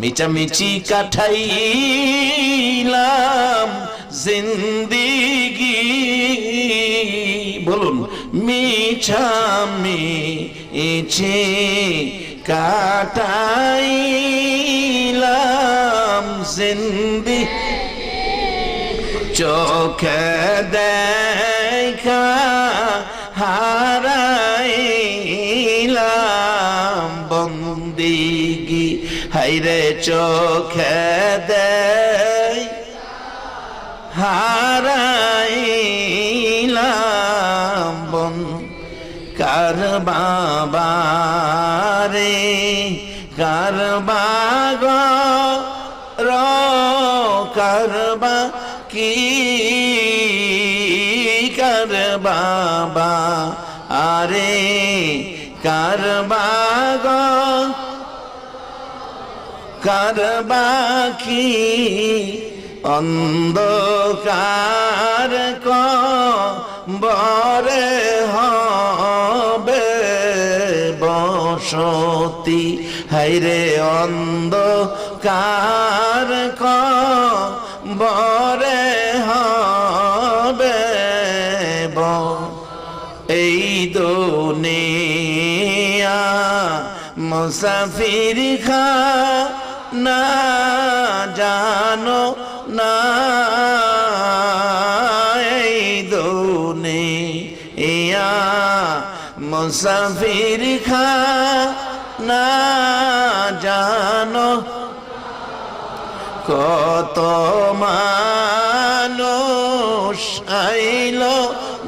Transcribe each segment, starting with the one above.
মিচামিচি কাঠাইলাম জিন্দিগি। বলুন মিছামি ইছে কাটাইলাম জিন্দি। চোখে দেখা হারাইলাম বন্দিগি। হাইরে চোখে দেয় হারাইলাম কার বাবারে, কার বাগ র কারবা কি, কার বাবা, আরে কার বাগ কারবাকি অন্ধকার ক বরে হবে বসতি। হাইরে অন্ধকার বরে হবে ব এই দুনিয়া মুসাফির খা না জানো না এই দুনিয়া মুসাফির খা না জানো কত মানুষ আইল,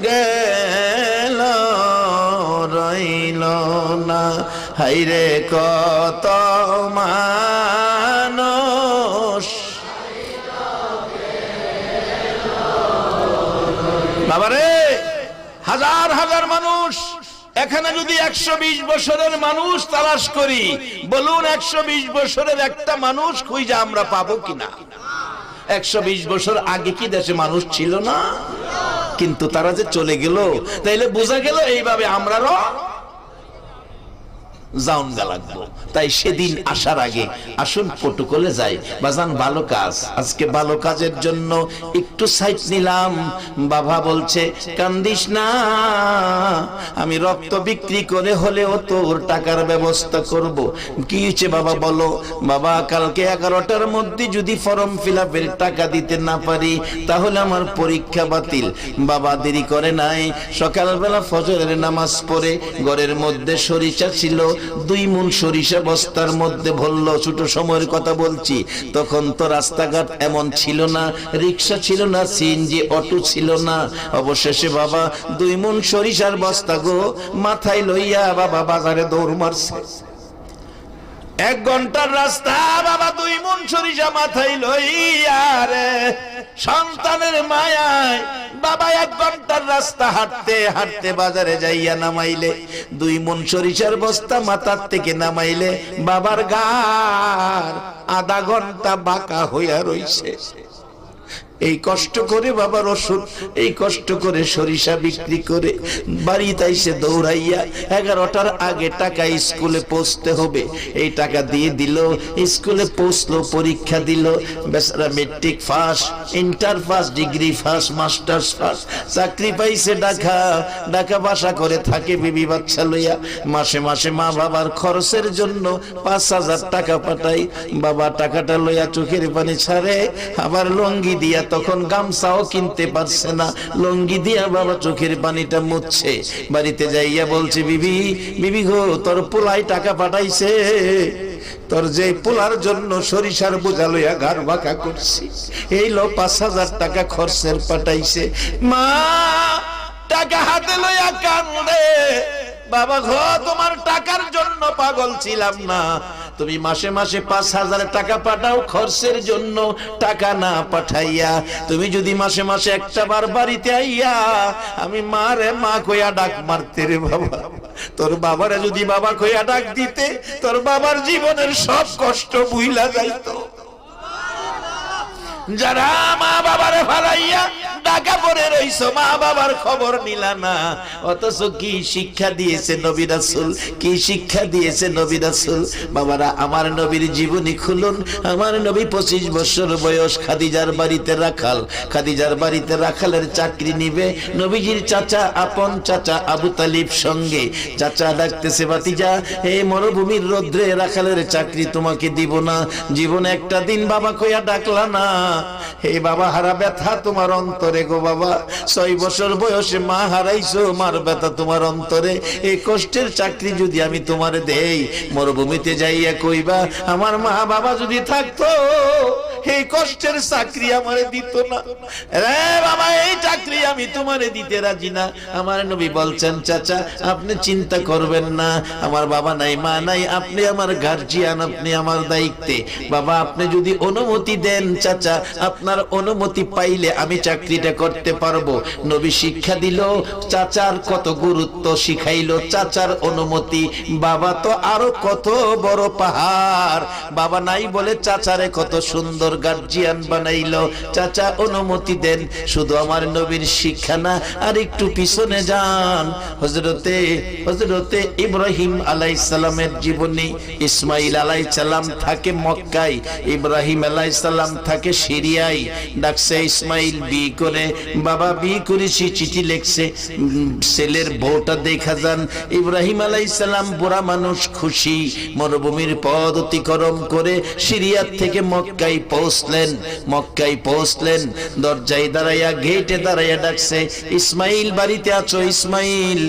গেল, রইল না। হাইরে কত মানুষ হাজার মানুষ, এখানে যদি একশো বিশ বছরের মানুষ তালাশ করি, বলুন একশো বিশ বছরের একটা মানুষ খুঁজে আমরা পাবো কিনা? একশো বিশ বছর আগে কি দেশে মানুষ ছিল না? কিন্তু তারা যে চলে গেল, তাইলে বোঝা গেল এইভাবে আমরারও জাউনগা লাগবো। তাই সেদিন আসার আগে আসুন, প্রটোকলে যাই। বাজান, ভালো কাজ। আজকে ভালো কাজের জন্য একটু সাইড নিলাম। বাবা বলছে, কান্দিস না। আমি রক্ত বিক্রি করে হলেও তোর টাকার ব্যবস্থা করব। কি হয়েছে বাবা, বলো। বাবা, কালকে এগারোটার মধ্যে যদি ফর্ম ফিল আপের টাকা দিতে না পারি, তাহলে আমার পরীক্ষা বাতিল। বাবা দেরি করে নাই। সকালবেলা ফজরের নামাজ পড়ে ঘরের মধ্যে সরিষা ছিল দুই মন সরিষা বস্তার মধ্যে ভরল, ছোট সময়ের কথা বলছি। তখন তো রাস্তাঘাট এমন ছিল না, রিক্সা ছিল না, সিএনজি, অটো ছিল না। অবশেষে বাবা, দুই মন সরিষার বস্তা গো, মাথায় লইয়া বাবা বাজারে দৌড় মারছে। এক ঘণ্টার রাস্তা, বাবা দুই মন সরিষা মাথায় লইয়া রে। সন্তানের মায়ায় বাবা এক ঘণ্টার রাস্তা, হাঁটতে হাঁটতে বাজারে যাইয়া নামাইলে। দুই মন সরিষার বস্তা মাথার থেকে নামাইলে বাবার গার আধা ঘণ্টা বাঁকা হইয়া রইছে। এই কষ্ট করে বাবার ওষুধ, এই কষ্ট করে সরিষা বিক্রি করে বাড়িতে এসে দৌড়াইয়া এগারোটার আগে টাকা স্কুলে পৌঁছতে হবে। এই টাকা দিয়ে দিল, স্কুলে পৌঁছলো, পরীক্ষা দিল, বেচারা matric first inter first degree first masters first চাকরি পাইছে ডাকা ডাকা বাসা করে থাকে বিবি বাচ্চা লইয়া। মাসে মাসে মা বাবার খরচের জন্য পাঁচ হাজার টাকা পাঠাই। বাবা টাকাটা লইয়া চোখের পানি ছাড়ে, আবার লঙ্গি দিয়া তখন গামছাও কিনতে পারছে না। লঙ্গি দিয়া বাবা চোখের পানিটা মুছছে। বাড়িতে যাইয়া বলছে, বিবি বিবি গো, তোর পোলাই টাকা পাঠাইছে। তোর যে পোলার জন্য সরিষার বোঝা লইয়া ঘর বাঁকা করছি, এই লো পাঁচ হাজার টাকা খরচের পাঠাইছে। মা, টাকা হাতে লইয়া কান্দে। বাবা ঘো তোমার টাকার জন্য পাগল ছিলাম না। তুমি মাসে মাসে পাঁচ হাজার টাকা পাঠাও খরচের জন্য টাকা না পাঠাইয়া। তুমি যদি মাসে মাসে একটা বার বাড়িতে আইয়া আমি মারে মা কইয়া ডাক মারতে রে বাবা। তোর বাবারে যদি বাবা কইয়া ডাক দিতে, তোর বাবার জীবনের সব কষ্ট বুইলা যাইতো। যারা মা বাবারে ফালাইয়া ঢাকা পরে রইছো, মা বাবার খবর নিলা না। অথচ কি শিক্ষা দিয়েছে নবী রাসূল? কি শিক্ষা দিয়েছে নবী রাসূল? বাবারা, আমার নবীর জীবনী খুলুন। আমার নবী পঁচিশ বছর বয়স, খাদিজার বাড়িতে রাখাল। খাদিজার বাড়িতে রাখালের চাকরি নিবে। নবীজির চাচা, আপন চাচা আবু তালিব সঙ্গে। চাচা ডাকতেছে বাতিজা এই মরুভূমির রৌদ্রে রাখালের চাকরি তোমাকে দিব না। জীবনে একটা দিন বাবা কইয়া ডাকলা না। হে বাবা, হারা ব্যথা তোমার অন্তরে। গো বাবা, ছয় বছর বয়সে মা হারাইছো, মার ব্যথা তোমার অন্তরে। এই কষ্টের চাকরি যদি আমি তোমার দেই, মরুভূমিতে যাইয়া কইবা, আমার মা বাবা যদি থাকতো এই কষ্টের চাকরি আমারে দিত না। রে বাবা, এই চাকরি আমি তোমারে দিতে রাজি না। আমার নবী বলছেন, চাচা, আপনি চিন্তা করবেন না। আমার বাবা নাই, মা নাই, আপনি আমার গার্জিয়ান আপনি আমার দায়িত্বে। বাবা, আপনি যদি অনুমতি দেন, চাচা, আপনার অনুমতি পাইলে আমি চাকরিটা করতে পারব। নবী শিক্ষা দিল, চাচার কত গুরুত্ব শিখাইলো, চাচার অনুমতি। বাবা তো আরও কত বড় পাহাড়। বাবা নাই বলে চাচারে কত সুন্দর গার্জিয়ান বানাইলো। চাচা, অনুমতি দেন। শুধু আমার নবীর শিক্ষা না, আর একটু পিছনে যান। হজরতে হজরতে ইব্রাহিম আলাই সালামের জীবনী, ইসমাইল আলাই সালাম থাকে মক্কায়, ইব্রাহিম আলাই সালাম থাকে সিরিয়ায়। ডাকছে, ইসমাইল, বি করে। বাবা, বি করেছি। চিঠি লেখছে ছেলের বউটা দেখা যান। ইব্রাহিম আলাই সালাম বুড়া মানুষ খুশি। মরুভূমির পদ অতিক্রম করে সিরিয়ার থেকে মক্কায় পৌঁছলেন, মক্কায় পৌঁছলেন, দরজায় দাঁড়াইয়া গেটে দাঁড়াইয়া ডাকছে, ইসমাইল, বাড়িতে আছো, ইসমাইল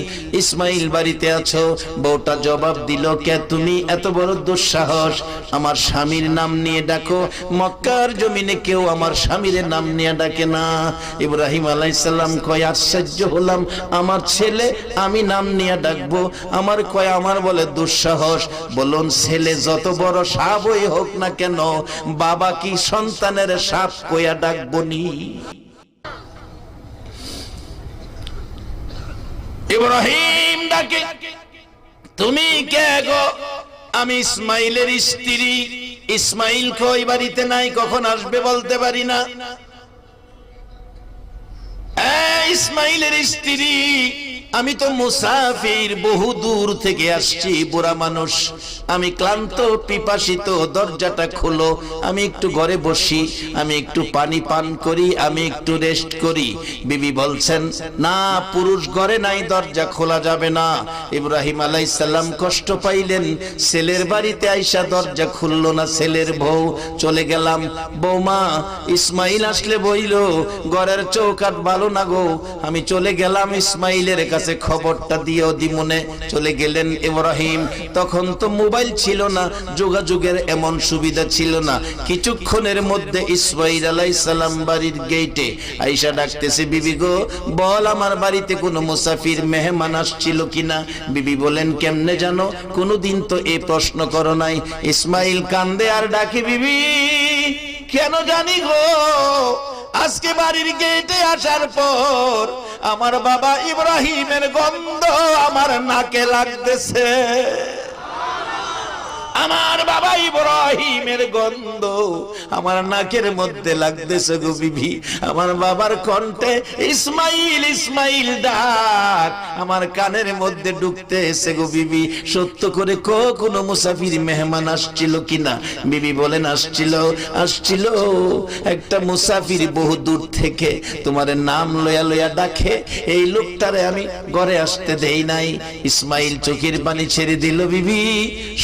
ইসমাইল, বাড়িতে আছো? বউটা জবাব দিল, কে তুমি? এত বড় দুঃসাহস। আমার স্বামীর নাম নিয়ে ডাকো। মক্কার জমিনে কেউ আমার স্বামীর নাম নিয়ে ডাকে না। ইব্রাহিম আলাইসাল্লাম কয়, আশ্চর্য হলাম। আমার ছেলে, আমি নাম নিয়ে ডাকবো। আমার কয়, আমার বলে দুঃসাহস। বলুন, ছেলে যত বড় সাপই হোক না কেন, বাবা কি সন্তানের সাপ কইয়া ডাকবো নি। ইব্রাহিম ডাকে, তুমি কে গো? আমি ইসমাইলের স্ত্রী। ইসমাইল কই বাড়িতে নাই, কখন আসবে বলতে পারি না। ইসমাইলের স্ত্রী, আমি তো মুসাফির বহু দূর থেকে আসছি, বুড়া মানুষ। আমি ক্লান্ত, পিপাসিত, দরজাটা খোলো, আমি একটু ঘরে বসি, আমি একটু পানি পান করি, আমি একটু রেস্ট করি। বিবি বলছেন, না, পুরুষ ঘরে নাই, দরজা খোলা যাবে না। ইব্রাহিম আলাইসাল্লাম কষ্ট পাইলেন। ছেলের বাড়িতে আইসা দরজা খুললো না, ছেলের বউ। চলে গেলাম, বৌমা, ইসমাইল আসলে বইল, ঘরের চৌকাট ভালো না গো। আমি চলে গেলাম ইসমাইলের কাছে, খবরটা দিও দিমনে। চলে গেলেন ইব্রাহিম। তখন তো মোবাইল ছিল না, যোগাযোগের এমন সুবিধা ছিল না। কিছুক্ষণের মধ্যে ইসমাইল সালাম বাড়ির গেটে আইসা ডাকতেছে, বিবি গো, বল আমার বাড়িতে কোনো মুসাফির মেহমান আসছিল কিনা? বিবি বলেন, কেমনে জানো? কোনোদিন তো এই প্রশ্ন করো নাই। ইসমাইল কান্দে আর ডাকে, বিবি, কেন জানি গো? আজকে বাড়ির গেটে আসার পর আমার বাবা ইব্রাহিমের গন্ধ আমার নাকে লাগতেছে। আমার বাবা ইব্রাহিমের গন্ধ আমার নাকের মধ্যে লাগতেছে গো বিবি। আমার বাবার কণ্ঠে ইসমাইল ইসমাইল ডাক আমার কানের মধ্যে ঢুকতে এসে গো বিবি। সত্য করে কো কোনো মুসাফির মেহমান আসছিল কিনা? বিবি বলেন, আসছিল আসছিল। একটা মুসাফির বহু দূর থেকে তোমার নাম লয়া লয়া ডাকে। এই লোকটারে আমি ঘরে আসতে দেই নাই। ইসমাইল চোখের পানি ছেড়ে দিল বিবি।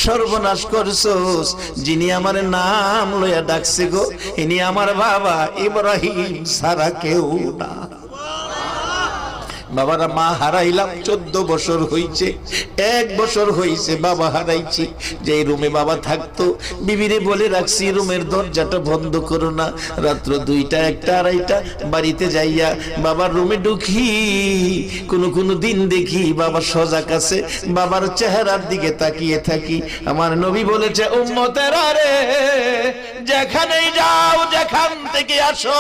সর্বনাশ করছোস। যিনি আমার নাম লইয়া ডাকছে গো ইনি আমার বাবা ইব্রাহিম সারা কেউ না। বাবারা, মা হারাইলাম, চোদ্দ বছর হইছে। এক বছর হইছে, বাবা হারাইছি। যে রুমে বাবা থাকতো, বিবিরে বলে রাখছি, রুমের দরজাটা বন্ধ করো না। রাত্র দুইটা, একটা, আড়াইটা, বাড়িতে যাইয়া বাবার রুমে ঢুকি। কোনো কোনো দিন দেখি বাবা সজাগ আছে, বাবার চেহারার দিকে তাকিয়ে থাকি। আমার নবী বলেছে, উম্মতেরা যেখানেই যাও, যেখান থেকে আসো,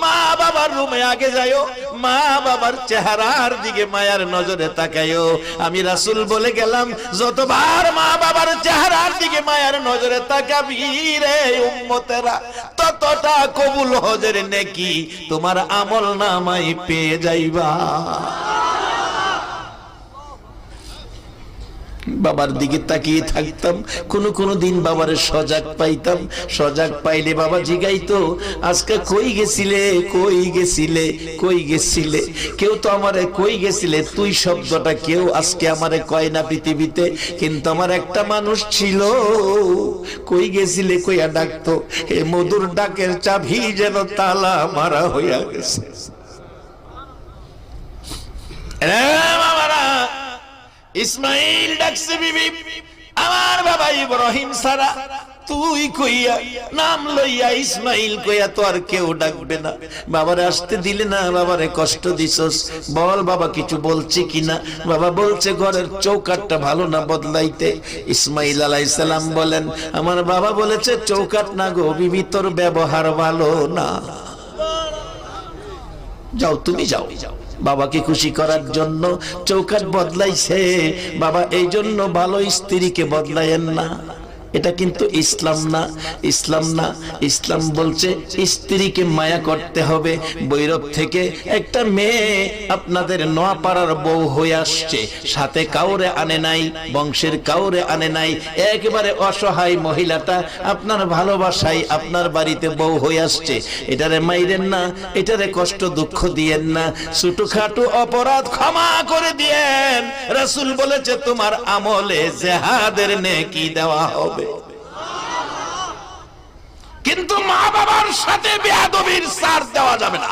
মা বাবার রুমে আগে যাও মা বাবার চেহারার দিকে মায়ার নজরে তাকাইও আমি রাসুল বলে গেলাম, যতবার মা বাবার চেহারার দিকে মায়ার নজরে তাকাবি রে উম্মতেরা, ততটা কবুল হজের নেকি, তোমার আমল নামাই পেয়ে যাইবা। বাবার দিকে তাকিয়ে থাকতাম, কোন কোন দিন বাবার সজাগ পাইতাম। সজাগ পাইলে বাবা জিগাইতো, আজকে কই গেছিলে কই গেছিলে কই গেছিলে? কেউ তো আমারে কই গেছিলে? তুই শব্দটা কেউ আজকে আমারে কয় না পৃথিবীতে? কিন্তু আমার একটা মানুষ ছিল, কই গেছিলে, কইয়া ডাকতো এ মধুর ডাকের চাবি যেন তালা মারা হইয়া গেছে। ইসমাইল ডাকছে, বিবি। আমার বাবা ইব্রাহিম সারা, তুই কইয়া, নাম লইয়া ইসমাইল কইয়া তো আর কেউ ডাকবে না। বাবারে আসতে দিলে না, বাবারে কষ্ট দিছস। বল বাবা কিছু বলছে কিনা? বাবা বলছে, ঘরের চৌকাটটা ভালো না বদলাইতে। ইসমাইল আলাইসালাম বলেন, আমার বাবা বলেছে চৌকাট না গো, বিবি, তোর ব্যবহার ভালো না। যাও, তুমি যাও। বাবাকে খুশি করার জন্য চৌকাট বদলাইছে। বাবা এই জন্য ভালো স্ত্রীকে বদলায়েন না। এটা কিন্তু ইসলাম না ইসলাম না। ইসলাম বলছে, স্ত্রীকে মায়া করতে হবে। বৈরব থেকে একটা মেয়ে আপনাদের নোয়াপাড়ার বউ হয়ে আসছে। সাথে কাউরে আনে নাই, বংশের কাউরে আনে নাই। একেবারে অসহায় মহিলাটা আপনার ভালোবাসায় আপনার বাড়িতে বউ হয়ে আসছে। এটারে মাইরেন না, এটারে কষ্ট দুঃখ দিয়েন না। ছোটখাটো অপরাধ ক্ষমা করে দিয়েন। রাসূল বলেছে, তোমার আমলে জেহাদের নেকি দেওয়া হবে। কিন্তু মা বাবার সাথে বেয়াদবির সার দেওয়া যাবে না।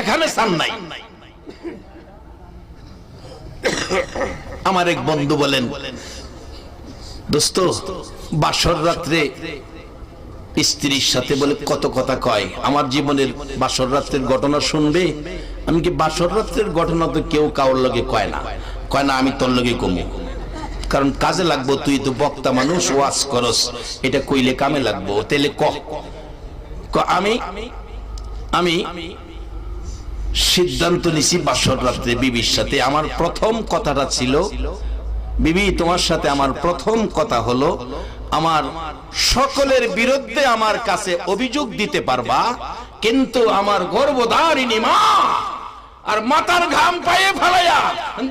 এখানে সার নাই। আমার এক বন্ধু বলেন, দোস্ত, বাসর রাত্রে স্ত্রীর সাথে বলে কত কথা কয়। আমার জীবনের বাসর রাত্রের ঘটনা শুনবে। আমি কি বাসর রাত্রের ঘটনা তো কেউ কারোর লগে কয় না। কয় না, আমি তোর লগে কমু। কারণ কাজে লাগবো, তুই তো বক্তা মানুষ, ওয়াজ করস। এটা কইলে কামে লাগবো তাহলে ক? আমি? আমি সিদ্ধান্ত নিছি বাসর রাত্রে বিবির সাথে। আমার প্রথম কথাটা ছিল, বিবি, তোমার সাথে আমার প্রথম কথা হলো, আমার সকলের বিরুদ্ধে আমার কাছে অভিযোগ দিতে পারবা, কিন্তু আমার গর্ভধারিণী মা আর মাতার ঘাম পায়ে ফেলাইয়া,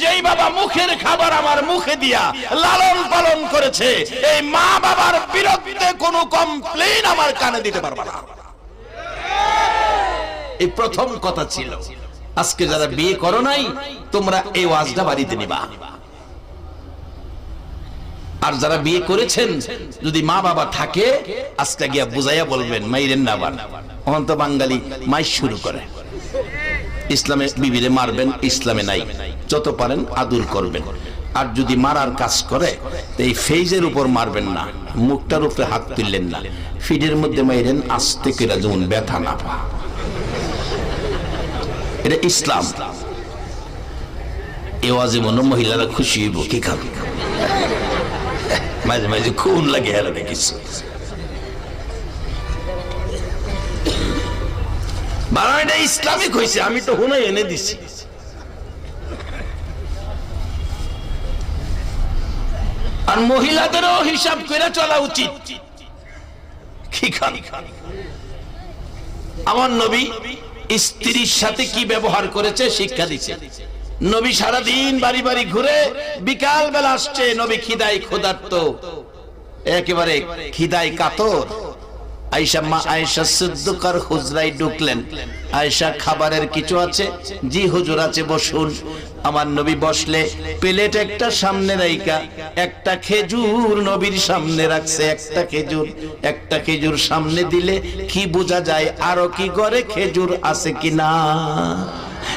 যেই বাবা মুখের খাবার আমার মুখে দিয়া লালন পালন করেছে, এই মা বাবার বিরুদ্ধে কোনো কমপ্লেন আমার কানে দিতে পারবা না। এই প্রথম কথা ছিল, আজকে যারা বিয়ে করো নাই, তোমরা এই ওয়াজটা বাড়িতে নিবা। আর যারা বিয়ে করেছেন, যদি মা বাবা থাকে, আজকে গিয়া বুঝাইয়া বলবেন, মাইরেন না আবার অহন্ত বাঙালি মাই শুরু করে। ইসলামে বিবিরে মারবেন, ইসলামে নাই। যত পারেন আদুর করবেন। আর যদি মারার কাজ করে এই ফেজের উপর মারবেন না, মুখটার উপরে হাত তুললেন না। ফিডের মধ্যে মাইরেন, আস্তে করে যেমন ব্যথা না পা এটা ইসলাম। এ ওয়াজে মনে মহিলারা খুশি হইব, কি খাবে? মাঝে মাঝে খুন লাগে হেরা কিছু। বানাইটা ইসলামিক হয়েছে, আমি তো হুনাই এনে দিছি। আর মহিলাদেরও হিসাব করে চলা উচিত। আমার নবী স্ত্রীর সাথে কি ব্যবহার করেছে, শিক্ষা দিচ্ছে নবী সারাদিন বাড়ি বাড়ি ঘুরে বিকাল বেলা আসছে, নবী খিদাই ক্ষুধার্ত। একেবারে খিদাই কাতর। আয়েশা মা আয়সা সিদ্দুকার হুজরাই ঢুকলেন। আয়েশা, খাবারের কিছু আছে? জি, হুজুর আছে, বসুন। আমার নবী বসলে প্লেট একটা সামনে রাইকা একটা খেজুর নবীর সামনে রাখছে, একটা খেজুর একটা খেজুর সামনে দিলে কি বোঝা যায়? আরও কি করে খেজুর আছে কিনা?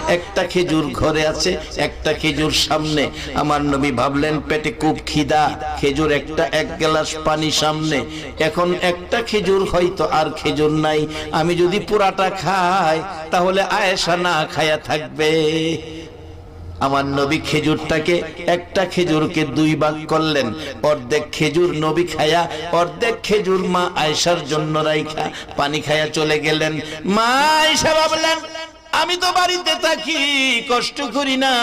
একটা খেজুর ঘরে আছে, একটা খেজুর সামনে। আমার নবী ভাবলেন, পেটে খুব খিদা। খেজুর একটা এক গ্লাস পানি সামনে। এখন একটা খেজুর হয়তো আর খেজুর নাই। আমি যদি পুরাটা খাই, তাহলে আয়েশা না খায়া থাকবে। আমার নবী খেজুরটাকে একটা খেজুরকে দুই ভাগ করলেন। অর্ধেক খেজুর নবী খায়া, অর্ধেক খেজুর মা আয়েশার জন্য রাইখা পানি খায়া চলে গেলেন। মা আয়েশা ভাবলেন আমি তো বাড়িতে থাকি, কষ্ট করি না।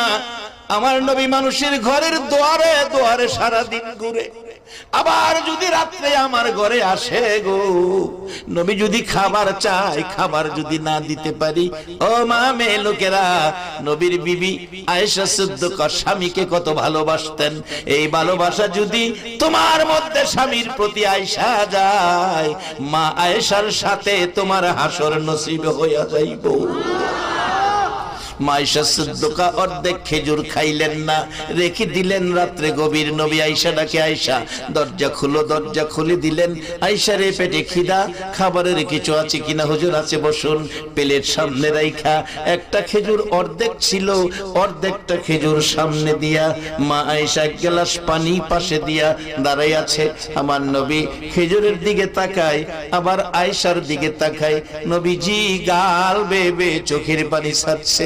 আমার নবী মানুষের ঘরের দোয়ারে, দুয়ারে সারাদিন ঘুরে। আবার যদি রাত্রে আমার ঘরে আসে গো, নবী যদি খাবার চায়, খাবার যদি না দিতে পারি, ও মা মেয়ে লোকেরা, নবীর বিবি আয়েশা সিদ্দিকার স্বামীকে কত ভালোবাসতেন। এই ভালোবাসা যদি তোমার মধ্যে স্বামীর প্রতি আয়সা যায়, মা আয়েশার সাথে তোমার হাসর নসিব হইয়া যাইব। মাইশা সিদ্দুকা অর্ধেক খেজুর খাইলেন না, রেখে দিলেন রাত্রে গভীর নবী আইসা ডাকে আইসা দরজা খুলো, দরজা খুলে দিলেন। আইসা রে পেটে খিদা, খাবারের কিছু আছে কিনা হুজুর আছে বসুন, প্লেট সামনে রাইখা, একটা খেজুর অর্ধেক ছিল, অর্ধেকটা খেজুর সামনে দিয়া, মা আইসা এক গ্লাস পানি পাশে দিয়া দাঁড়াই আছে। আমার নবী খেজুরের দিকে তাকায়, আবার আয়সার দিকে তাকায়, নবীজি, গাল বেবে চোখের পানি ছাড়ছে।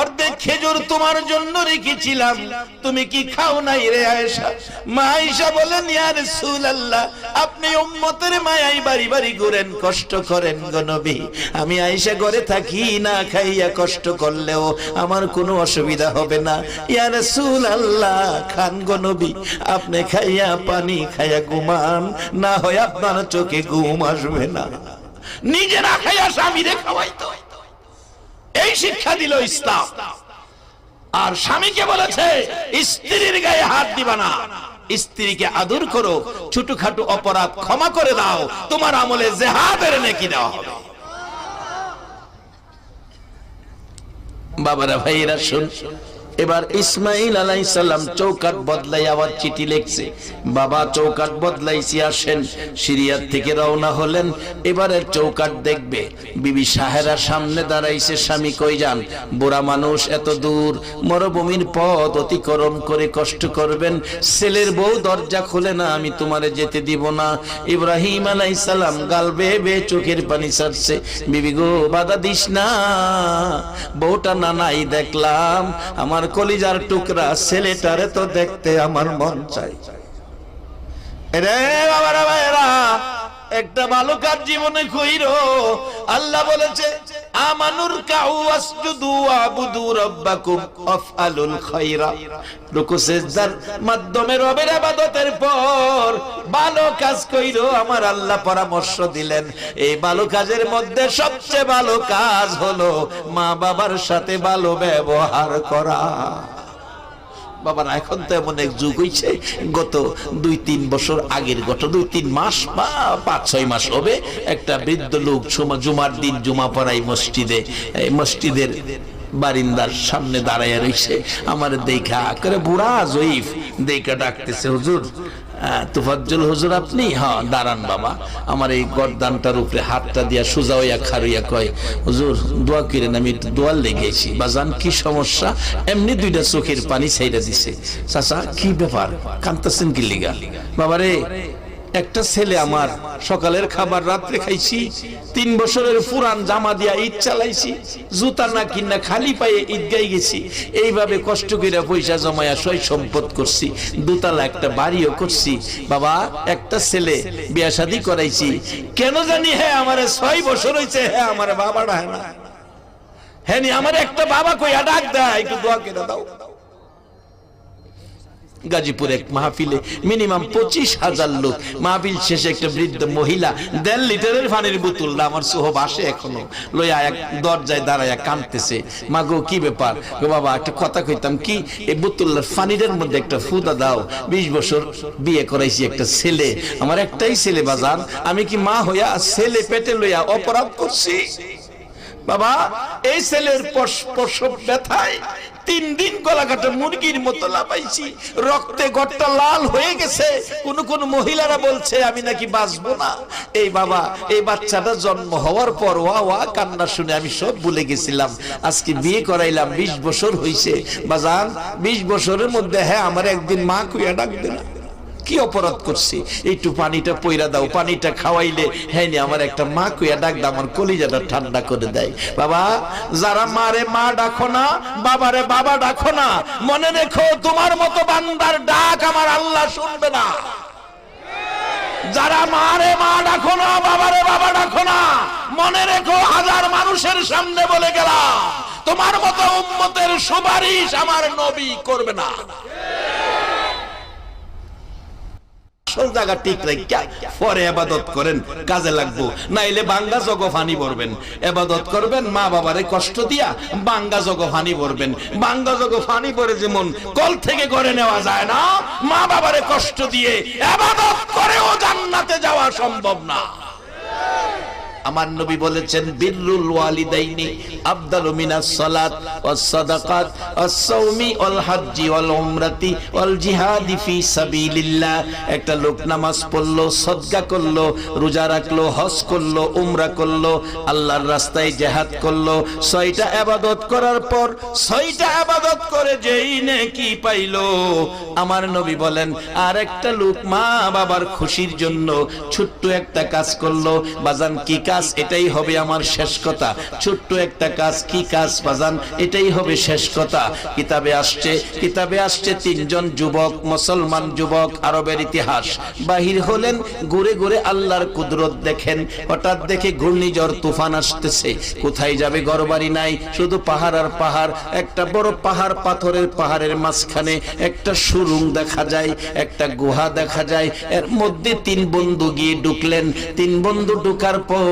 অর্ধেক খেজুর তোমার জন্য রেখেছিলাম। তুমি কি খাও নাই রে মা বলেন আপনি উম্মতের মায়াই বাড়ি বাড়ি ঘুরেন, কষ্ট করেন গো আমি আয়েশা ঘরে থাকি, না খাইয়া কষ্ট করলেও আমার কোনো অসুবিধা হবে না। ইয়া রাসূলুল্লাহ, খান গো নবী, আপনি খাইয়া পানি খাইয়া ঘুমান, না হয় আপনার চোখে ঘুম আসবে না। নিজে না খাইয়া স্বামীরে খাওয়াইতো। এই শিক্ষা দিল ইসলাম। আর স্বামীকে বলেছে, স্ত্রীর গায়ে হাত দিবা না। স্ত্রীকে আদর করো, ছোটখাটো অপরাধ ক্ষমা করে দাও। তোমার আমলে জেহাদের নেকি দেওয়া হবে। বাবারা ভাইরা শুন। এবার ইসমাইল আলাইসাল্লাম চৌকাট বদলাই আবার চিঠি লিখছে। বাবা চৌকাট বদলাইছি, আসেন। সিরিয়ার থেকে রওনা হলেন। এবারের চৌকাট দেখবে। বিবি সাহেরা সামনে দাঁড়াইছে, স্বামী কই যান? বুড়া মানুষ এত দূর, মরুভূমির পথ অতিক্রম করে কষ্ট করবেন। ছেলের বউ দরজা খুলে না, আমি তোমারে যেতে দিব না। ইব্রাহিম আলাইসাল্লাম গাল বেয়ে বেয়ে চোখের পানি ছাড়ছে। বিবি গো, বাধা দিস না। বউটা নানাই দেখলাম, আমার কলিজার টুকরা ছেলেটারে তো দেখতে আমার মন চাই রে বাবারা ভাইরা একটা ভালো কাজ জীবনে কইরো। আল্লাহ বলেছে, আমানুর কাউ আসজুদু আবুদু রাব্বাকুম আফআলুল খায়রা রুকু সিজদার মাধ্যমে রবের ইবাদতের পর ভালো কাজ কইরো, আমার আল্লাহ পরামর্শ দিলেন। এই ভালো কাজের মধ্যে সবচেয়ে ভালো কাজ হলো মা বাবার সাথে ভালো ব্যবহার করা। বাবার, এখন তো এমন এক যুগ হইছে, গত দুই তিন বছর আগের গত দুই তিন মাস বা পাঁচ ছয় মাস হবে, একটা বৃদ্ধ লোক জুমা- জুমার দিন জুমা পড়াই মসজিদে, এই মসজিদের বারিন্দার সামনে দাঁড়াইয়া রয়েছে আমার দেখা করে বুড়া জয়ীফ, দেখা ডাকতেছে, হুজুর তুফাজ্জল হুজুর আপনি? হ্যাঁ দাঁড়ান বাবা। আমার এই গরদানটার উপরে হাতটা দিয়া সোজা হইয়া খারুইয়া কয়, হুজুর, দোয়া কিরেন, আমি একটু দোয়ার লেগেছি। বাজান, কি সমস্যা? এমনি দুইটা চোখের পানি ছাইরা দিছে। চাচা, কি ব্যাপার? কান্তাসেন কি লিগা? বাবারে একটা ছেলে আমার, সকালের খাবার, রাত্রে খাইছি, তিন বছরের পুরান জামা দিয়া ঈদ চালাইছি, জুতা না কিনা খালি পায়ে ঈদগাই গেছি, এইভাবে কষ্ট করে পয়সা জমায়া সই সম্পদ করছি, দুতলা একটা বাড়িও করছি। বাবা, একটা ছেলে, বিয়া শাদি করাইছি। কেন জানি হ্যাঁ আমার ছয় বছর হয়েছে হ্যাঁ আমার বাবা ডায় না। হ্যাঁ নি আমার একটা বাবা কইয়া ডাক দেয়, একটু দোয়া করে দাও। গাজীপুর এক মাহফিলে মিনিমাম পঁচিশ হাজার লোক। মাহফিল শেষে একটা বৃদ্ধ মহিলা দেড় লিটারের পানির বোতল না আমার সোহব আসে এখনও। লইয়া এক দরজায় দাঁড়ায়া কাঁদতেছে। মা গো, কি ব্যাপার? গো বাবা, একটা কথা কইতাম কি? এই বোতলের পানির মধ্যে একটা ফুদা দাও। বিশ বছর বিয়ে করাইছি একটা ছেলে। আমার একটাই ছেলে বাজার আমি কি মা হইয়া ছেলে পেটে লইয়া অপরাধ করছি? বাবা, এই ছেলের প্রসব ব্যথায় তিন দিন গলা কাটা মুরগির মতো লাপাইছি রক্তে গটটা লাল হয়ে গেছে। কোন কোন মহিলারা বলছে, আমি নাকি বাঁচবো না? এই বাবা, এই বাচ্চাটা জন্ম হওয়ার পর ওয়া ওয়া কান্না শুনে আমি সব ভুলে গেছিলাম। আজকে বিয়ে করাইলাম, বিশ বছর হইছে। বাজান, বিশ বছরের মধ্যে হ্যাঁ আমার একদিন মা কুইয়া ডাকবে না কি অপরাধ করছি? একটু পানিটা পইরা দাও, পানিটা খাওয়াইলে হ্যাঁ আমার একটা মা কুইয়া ডাক দাও আমার কলিজাটা ঠান্ডা করে দেয়। বাবা, যারা মারে মা ডাকো না, বাবারে বাবা ডাকো না। মনে রেখো, তোমার মতো বান্দার ডাক আমার আল্লাহ শুনবে না। যারা মারে মা ডাকো না, বাবারে বাবা ডাকো না। মনে রেখো, হাজার মানুষের সামনে বলে গেলাম, তোমার মতো উম্মতের সুপারিশ আমার নবী করবে না। আসল জায়গা ঠিক রাখিয়া পরে আবাদত করেন, কাজে লাগবো। নাইলে বাঙ্গা জগ ফানি ভরবেন। আবাদত করবেন, মা বাবারে কষ্ট দিয়া বাঙ্গা জগ ফানি ভরবেন। বাঙ্গা জগ ফানি ভরে যেমন কল থেকে করে নেওয়া যায় না, মা বাবারে কষ্ট দিয়ে এবাদত করেও জান্নাতে যাওয়া সম্ভব না। আমার নবী বলেছেন, বিররুল ওয়ালিদাইনি আফদালু মিনাস সালাত ওয়াস সাদাকাত ওয়াস সাওমি ওয়াল হাজ্জি ওয়াল উমরাতি ওয়াল জিহাদি ফি সাবিলিল্লাহ। একটা লোক নামাজ পড়ল, সদকা করল, রোজা রাখল, হজ করল, উমরা করল, আল্লাহর রাস্তায় জিহাদ করল। ছয়টা ইবাদত করার পর ছয়টা ইবাদত করে যেই নেকি পাইলো। আমার নবী বলেন আর একটা লোক মা বাবার খুশির জন্য ছোট্ট একটা কাজ করল। বাজান কি কাজ এটাই হবে আমার শেষ কথা। ছোট্ট একটা কাজ, কি কাজ বাজান? এটাই হবে শেষ কথা। কিতাবে আসছে কিতাবে আসছে তিনজন যুবক, মুসলমান যুবক, আরবের ইতিহাস। বাহির হলেন, ঘুরে ঘুরে আল্লাহর কুদরত দেখেন। হঠাৎ দেখে ঘূর্ণিঝড়, তুফান আসতেছে। কোথায় যাবে ঘরবাড়ি নাই, শুধু পাহাড় আর পাহাড়। একটা বড় পাহাড়, পাথরের পাহাড়ের মাঝখানে একটা সুরুং দেখা যায়, একটা গুহা দেখা যায়। এর মধ্যে তিন বন্ধু গিয়ে ঢুকলেন। তিন বন্ধু ঢুকার পর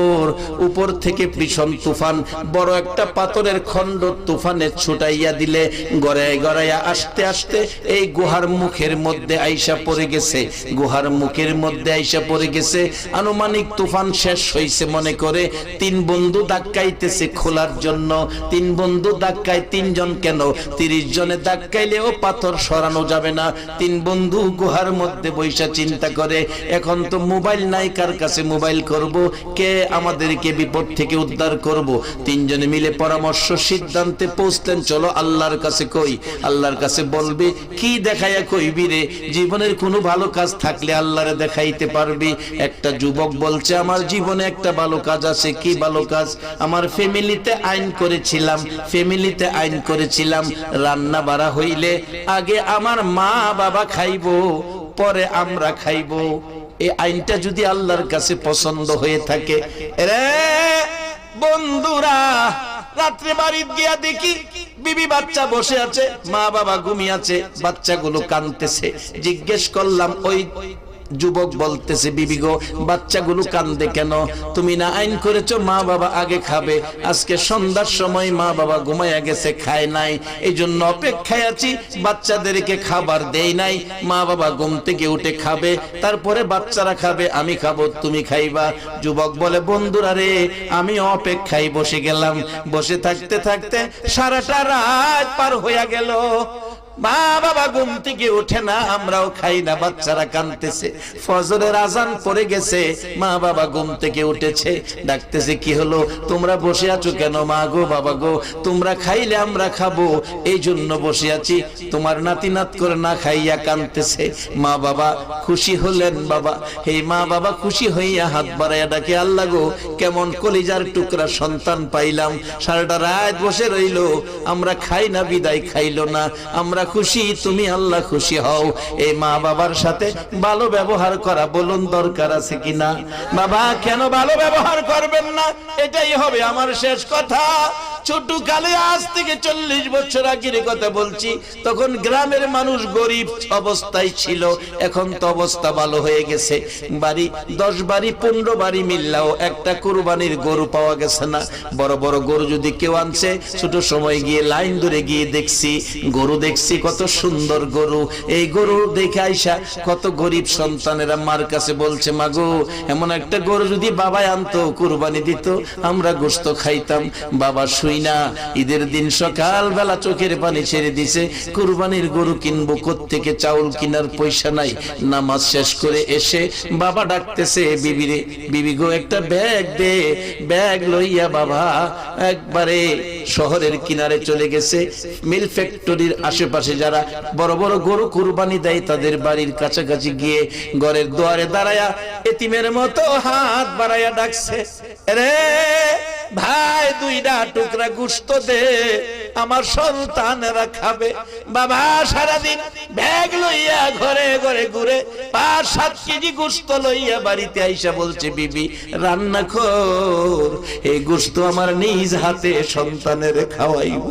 উপর থেকে ভীষণ তুফান, বড় একটা পাথরের খণ্ড তুফানে ছুটাইয়া দিলে গড়ায় গড়াইয়া আস্তে আস্তে এই গুহার মুখের মধ্যে আইসা পড়ে গেছে, গুহার মুখের মধ্যে আইসা পড়ে গেছে। আনুমানিক তুফান শেষ হইছে মনে করে তিন বন্ধু ধাক্কাইতেছে খোলার জন্য। তিন বন্ধু ধাক্কায় তিনজন কেন? তিরিশ জনে ধাক্কাইলেও পাথর সরানো যাবে না। তিন বন্ধু গুহার মধ্যে বৈশা চিন্তা করে, এখন তো মোবাইল নাই, কার কাছে মোবাইল করব? কে আমাদেরকে বিপদ থেকে উদ্ধার করব। তিনজনে মিলে পরামর্শ, সিদ্ধান্তে পৌঁছলেন। চলো আল্লাহর কাছে কই? আল্লাহর কাছে বলবি, কি দেখাইয়া কইবি রে জীবনের কোনো ভালো কাজ থাকলে আল্লাহরে দেখাইতে পারবি। একটা যুবক বলছে, আমার জীবনে একটা ভালো কাজ আছে। কি ভালো কাজ? আমার ফ্যামিলিতে আইন করেছিলাম। ফ্যামিলিতে আইন করেছিলাম। রান্না বাড়া হইলে আগে আমার মা বাবা খাইবো, পরে আমরা খাইবো। এই আইনটা যদি আল্লাহর কাছে পছন্দ হয়ে থাকে রে বন্ধুরা, রাত্রে বাড়ির গিয়া দেখি বিবি বাচ্চা বসে আছে, মা বাবা ঘুমিয়ে আছে, বাচ্চাগুলো কানতেছে জিজ্ঞেস করলাম, ওই যুবক বলতেছে, বিবি গো, বাচ্চাগুলো কান্দে কেন? তুমি না আইন করেছ, মা বাবা আগে খাবে। আজকে সন্ধ্যার সময় মা বাবা ঘুমাইয়া গেছে, খায় নাই। এই জন্য অপেক্ষায় আছি, বাচ্চাদেরকে খাবার দেই নাই। মা বাবা ঘুম থেকে উঠে খাবে, তারপরে বাচ্চারা খাবে, আমি খাব, তুমি খাইবা। যুবক বলে, বন্ধুরা রে, আমি অপেক্ষায় বসে গেলাম। বসে থাকতে থাকতে সারাটা রাত পার হইয়া গেল। মা বাবা ঘুম থেকে ওঠে না, আমরাও খাই না, বাচ্চারা কানতেছে ফজরের আজান পড়ে গেছে মা বাবা ঘুম থেকে উঠেছে, ডাকতেছে, কি হলো? তোমরা বসে আছো কেন মা গো, বাবা গো? তোমরা খাইলে আমরা খাব। এই জন্য বসে আছি। তোমার নাতি নাত করে না খাইয়া কানতেছে মা বাবা খুশি হলেন, বাবা। এই মা বাবা খুশি হইয়া হাত বাড়াইয়া ডাকে, আল্লাহ গো, কেমন কলিজার টুকরা সন্তান পাইলাম। সারাটা রাত বসে রইল। আমরা খাই না, বিদায় খাইলো না। আমরা খুশি, তুমি আল্লাহ খুশি হও। এই মা বাবার সাথে ভালো ব্যবহার করা বলুন দরকার আছে কিনা? বাবা, কেন ভালো ব্যবহার করবেন না? এটাই হবে আমার শেষ কথা। ছোট কালে আজ থেকে চল্লিশ বছর আগের কথা বলছি, তখন গ্রামের মানুষ গরিব অবস্থায় ছিল, এখন তো অবস্থা ভালো হয়ে গেছে। বাড়ি, দশ বাড়ি, পনেরো বাড়ি মিললাও একটা কুরবানির গরু পাওয়া গেছে না। বড় বড় গরু যদি কেউ আনছে, ছোট সময় গিয়ে লাইন ধরে গিয়ে দেখছি, গরু দেখছি কত সুন্দর গরু। এই গরু দেখে আইসা কত গরিব সন্তানেরা মার কাছে বলছে, মাগো, এমন একটা গরু যদি বাবাই আনতো, কুরবানি দিত, আমরা গোস্ত খাইতাম, বাবা শুই না ঈদের দিন সকাল বেলা চোখের পানি ছেড়ে দিছে, কুরবানির গরু কিনবো থেকে চাউল কিনার পয়সা নাই, নামাজ শেষ করে এসে বাবা ডাকতেছে বিবিরে বিবি গো, একটা ব্যাগ দে, ব্যাগ লইয়া বাবা একবারে শহরের কিনারে চলে গেছে। মিল ফ্যাক্টরির আশেপাশে যারা বড় বড় গরু কুরবানি দেয়, তাদের বাড়ির কাছাকাছি গিয়ে ঘরের দুয়ারে দাঁড়ায়া এতিমের মতো হাত বাড়াইয়া ডাকছে রে ভাই দুইটা টুকরা গুস্ত দে, আমার সন্তানেরা খাবে। বাবা, সারাদিন ব্যাগ লইয়া ঘরে ঘরে ঘুরে পাঁচ, সাত কেজি গুস্ত লইয়া বাড়িতে আইসা বলছে, বিবি, রান্না কর। এই গুস্ত আমার নিজ হাতে সন্তানের খাওয়াইব।